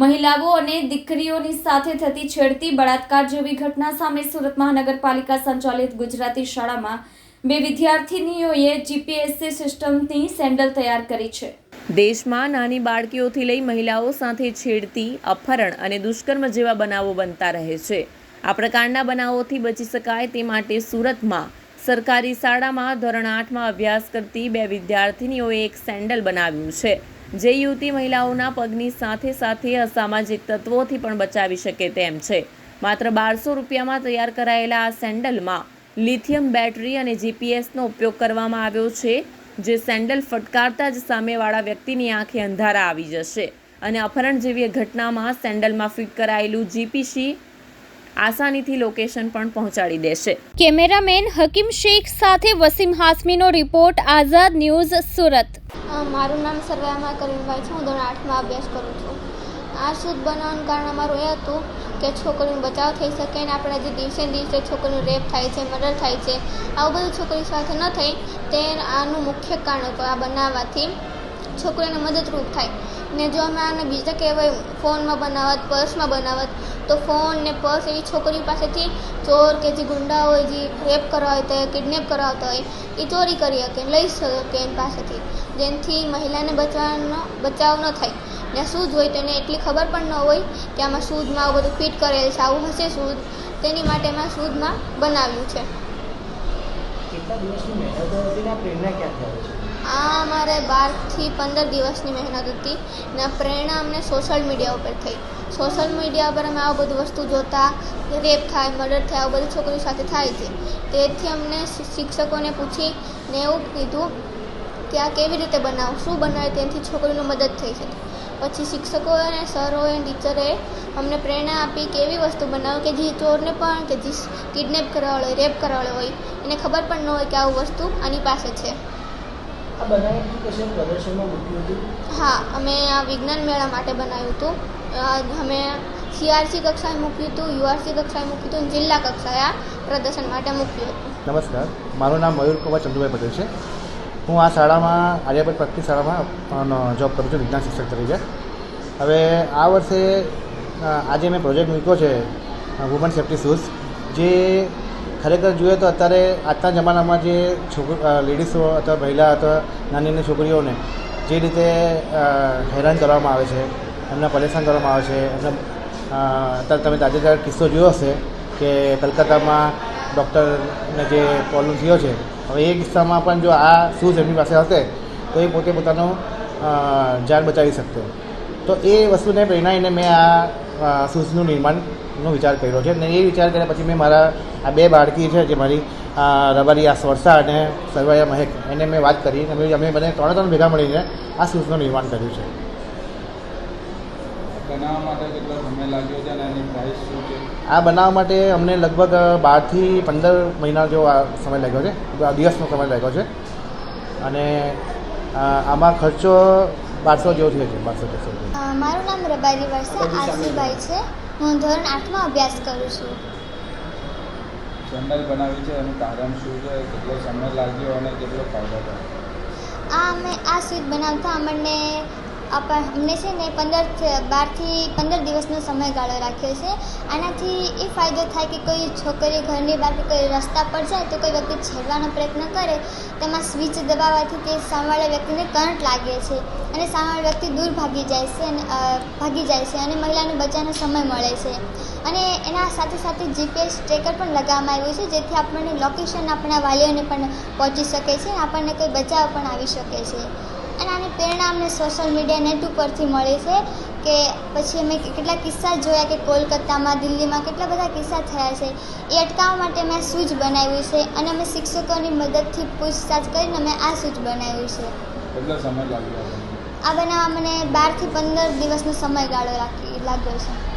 મહિલાઓ અને દીકરીઓની સાથે થતી છેડતી બળાત્કાર જેવી ઘટના સામે સુરત મહાનગરપાલિકા સંચાલિત ગુજરાતી શાળામાં બે વિદ્યાર્થીનીઓએ જીપીએસસી સિસ્ટમની સેન્ડલ તૈયાર કરી છે. દેશમાં નાની બાળકીઓથી લઈ મહિલાઓ સાથે છેડતી, અપહરણ અને દુષ્કર્મ જેવા બનાવો બનતા રહે છે. આ પ્રકારના બનાવોથી બચી શકાય તે માટે સુરતમાં સરકારી શાળામાં ધોરણ આઠમાં અભ્યાસ કરતી બે વિદ્યાર્થીનીઓએ એક સેન્ડલ બનાવ્યું છે. જે યુવતી મહિલાઓના પગની સાથે સાથે અસામાજિક તત્વોથી પણ બચાવી શકે તેમ છે. માત્ર બારસો રૂપિયામાં તૈયાર કરાયેલા આ સેન્ડલમાં લિથિયમ બેટરી અને જીપીએસનો ઉપયોગ કરવામાં આવ્યો છે, જે સેન્ડલ ફટકારતા જ સામેવાળા વ્યક્તિની આંખે અંધારા આવી જશે. અને અપહરણ જેવી ઘટનામાં સેન્ડલમાં ફિટ કરાયેલું જીપીસી આસાનીથી લોકેશન પણ પહોંચાડી દેશે. કેમેરામેન હકીમ શેખ સાથે વસીમ હાસમીનો રિપોર્ટ આઝાદ ન્યૂઝ સુરત. મારું નામ સરવાયામાં કરીમભાઈ છે. હું ધોરણ આઠમાં અભ્યાસ કરું છું. આ શુદ્ધ બનાવવાનું કારણ અમારું એ હતું કે છોકરીનો બચાવ થઈ શકે અને આપણે જે દિવસે દિવસે છોકરીનું રેપ થાય છે મર્ડર થાય છે આવું બધું છોકરી સાથે ન થાય તે આનું મુખ્ય કારણ હતું આ બનાવવાથી છોકરીને મદદરૂપ થાય. ને જો અમે આને બીજા કહેવાય ફોનમાં બનાવત, પર્સમાં બનાવત, તો ફોન ને પર્સ એવી છોકરી પાસેથી ચોર કે જે ગુંડા હોય, જે રેપ કરવા હોય કિડનેપ કરાવતા હોય, એ ચોરી કરી શકે, લઈ શકે એની પાસેથી. જેનાથી મહિલાને બચવાનો, બચાવ ન થાય. ને શૂઝ હોય તો એને એટલી ખબર પણ ન હોય કે આમાં શૂઝમાં આવું બધું ફિટ કરેલ છે, આવું હશે શૂઝ તેની માટે મેં શૂઝમાં બનાવ્યું છે. કેટલા દિવસની મહેનત પ્રેરણા ક્યાં છે? આ અમારે બારથી પંદર દિવસની મહેનત હતી ને પ્રેરણા અમને સોશિયલ મીડિયા ઉપર થઈ. સોશિયલ મીડિયા પર અમે આવું બધું વસ્તુ જોતા, રેપ થાય મર્ડર થાય, આવું બધું છોકરીઓ સાથે થાય છે. તેથી અમને શિક્ષકોને પૂછી ને એવું કીધું કે આ કેવી રીતે બનાવું, શું બનાવે તેનાથી છોકરીઓને મદદ થઈ શકે. પછી શિક્ષકો અને સરોએ ટીચરે અમને પ્રેરણા આપી કે એવી વસ્તુ બનાવો કે જે ચોરને પણ, કે જે કિડનેપ કરવાવાળો હોય, રેપ કરવાવાળો હોય, એને ખબર પણ ન હોય કે આવું વસ્તુ આની પાસે છે. હા અમે આ વિજ્ઞાન મેળા માટે બનાવ્યું હતું. અમે સીઆરસી કક્ષાએ મૂક્યું હતું યુઆરસી કક્ષાએ મૂક્યું હતું જિલ્લા કક્ષાએ આ પ્રદર્શન માટે મૂક્યું હતું. નમસ્કાર. મારું નામ મયુર કુમાર ચંદુભાઈ પટેલ છે. હું આ શાળામાં આર્યાભાઈ પ્રાથમિક શાળામાં જોબ કરું છું વિજ્ઞાન શિક્ષક તરીકે. હવે આ વર્ષે આજે મેં પ્રોજેક્ટ મૂક્યો છે વુમન સેફ્ટી શૂઝ જે ખરેખર જોઈએ તો અત્યારે આજના જમાનામાં જે છોકરી લેડીઝો અથવા મહિલા અથવા નાની નાની છોકરીઓને જે રીતે હેરાન કરવામાં આવે છે, એમને પરેશાન કરવામાં આવે છે, એમને અત્યારે તમે તાજેતર કિસ્સો જોયો હશે કે કલકત્તામાં ડૉક્ટરને જે પ્રોબ્લેમ થયો છે, હવે એ કિસ્સામાં પણ જો આ શૂઝ એમની પાસે હશે, તો એ પોતે પોતાનું જાન બચાવી શકતો. તો એ વસ્તુને પ્રેરણાઈને મેં આ શૂઝનું નિર્માણનો વિચાર કર્યો છે. અને એ વિચાર કર્યા પછી મેં મારા આ બે બાળકી છે જે મારી રબારી આ સ્વર્ષા અને સરવાયા મહેક એને મેં વાત કરી અને અમે બંને ત્રણે ત્રણ ભેગા મળીને આ શૂઝનું નિર્માણ કર્યું છે. બનાવવા માટે કેટલો સમય લાગ્યો છે અને એની પ્રાઇસ શું છે? આ બનાવવા માટે અમને લગભગ બારથી પંદર મહિના જેવો આ સમય લાગ્યો છે. આ દિવસનો સમય લાગ્યો છે. અને આમાં ખર્ચો બારસો જેવો થયો છે બારસો તેરસો મારું નામ રબારી વર્ષા આશીભાઈ છે. હું ધોરણ આઠમાં અભ્યાસ કરું છું. સેન્ડલ બનાવી છે એનું કારણ શું છે? કેટલો સમય લાગ્યો અને કેટલો ફાયદો થયો? આ અમે આ સ્વીટ બનાવતા અમને આપ- અમને છે ને પંદર બારથી પંદર દિવસનો સમયગાળો રાખ્યો છે. આનાથી એ ફાયદો થાય કે કોઈ છોકરી ઘરની બહાર કોઈ રસ્તા પર જાય તો કોઈ વ્યક્તિ છેડવાનો પ્રયત્ન કરે, તેમાં સ્વિચ દબાવવાથી તે સામેવાળા વ્યક્તિને કરંટ લાગે છે અને સામેવાળા વ્યક્તિ દૂર ભાગી જાય છે અને ભાગી જાય છે અને મહિલાને બચાવવાનો સમય મળે છે. અને એના સાથે સાથે જીપીએસ ટ્રેકર પણ લગાવવામાં આવ્યું છે, જેથી આપણને લોકેશન આપણા વાલીઓને પણ પહોંચી શકે છે આપણને કોઈ બચાવ પણ આવી શકે છે. અને આની પ્રેરણા અમને સોશિયલ મીડિયા નેટ ઉપરથી મળે છે કે પછી અમે કેટલા કિસ્સા જોયા કે કોલકાતામાં દિલ્હીમાં કેટલા બધા કિસ્સા થયા છે. એ અટકાવવા માટે મેં સૂઝ બનાવ્યું છે અને અમે શિક્ષકોની મદદથી પૂછતાછ કરીને અમે આ સૂઝ બનાવ્યું છે. કેટલો સમય લાગ્યો આ બનાવવા મને બારથી પંદર દિવસનો સમયગાળો લાગ્યો છે.